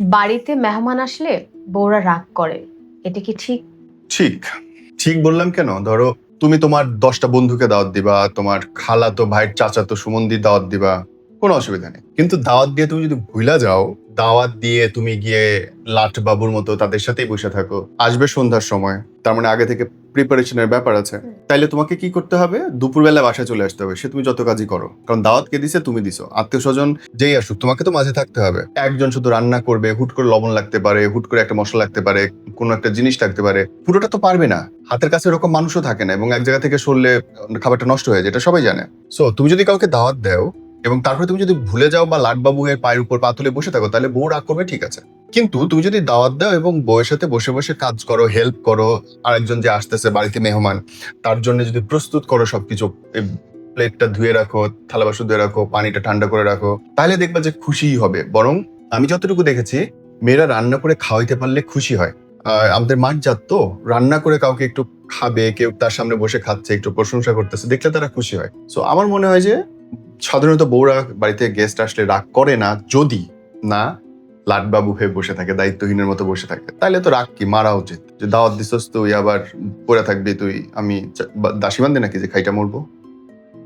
বাড়িতে মেহমান আসলে বউরা রাগ করে। এটা কি ঠিক? ঠিক। ঠিক বললাম কেন? ধরো, তুমি তোমার দশটা বন্ধুকে দাওয়াত দিবা, তোমার খালা তো ভাইয়ের চাচা তো সুমন্দি দাওয়াত দিবা, কোনো অসুবিধা নেই। কিন্তু দাওয়াত দিয়ে তুমি যদি ভুলা যাও, দাওয়াত দিয়ে তুমি গিয়ে লাট বাবুর মতো তাদের সাথেই বসে থাকো। আসবে সন্ধ্যার সময়। তার মানে আগে থেকে প্রিপারেশনের ব্যাপার আছে। তাইলে তোমাকে কি করতে হবে? দুপুরবেলা বাসায় চলে আসতে হবে। সে তুমি যত কাজই করো। কারণ দাওয়াত কে দিছে তুমি দিছো। আত্মীয় স্বজন যেই আসুক তোমাকে তো মাঝে থাকতে হবে। একজন শুধু রান্না করবে হুট করে লবণ লাগতে পারে হুট করে একটা মশলা লাগতে পারে কোনো একটা জিনিস লাগতে পারে। পুরোটা তো পারবে না। হাতের কাছে এরকম মানুষও থাকে না এবং এক জায়গা থেকে সরলে খাবারটা নষ্ট হয়ে যায় এটা সবাই জানে। সো তুমি যদি কাউকে দাওয়াত দাও এবং তারপরে তুমি যদি ভুলে যাও বা লাটবাবু এর পায়ের উপর পা তুলে বসে থাকো, তাহলে বউ রাগ করবে, ঠিক আছে। কিন্তু তুমি যদি দাওয়াত দাও এবং বউয়ের সাথে বসে বসে কাজ করো হেল্প করো, আরেকজন যে আসতেছে বাড়িতে মেহমান, তার জন্য যদি প্রস্তুত করো সবকিছু প্লেটটা ধুয়ে রাখো, থালা বাসন ধুয়ে রাখো, পানিটা ঠান্ডা করে রাখো, তাহলে দেখবা যে খুশিই হবে। বরং আমি যতটুকু দেখেছি, মেয়েরা রান্না করে খাওয়াইতে পারলে খুশি হয়। আমাদের মাঠ জাত তো, রান্না করে কাউকে একটু খাবে, কেউ তার সামনে বসে খাচ্ছে, একটু প্রশংসা করতেছে, দেখলে তারা খুশি হয়। সো আমার মনে হয় যে সাধারণত বউরা বাড়িতে গেস্ট আসলে রাগ করে না, যদি না লাটবাবু হয়ে বসে থাকে, দায়িত্বহীনের মতো বসে থাকে, তাহলে তো রাগ কি? মারা উচিত। যে দাওয়াত দিছস তুই, আবার পড়ে থাকবি তুই, আমি দাসী বান্ধে নাকি যে খাইটা মরবো?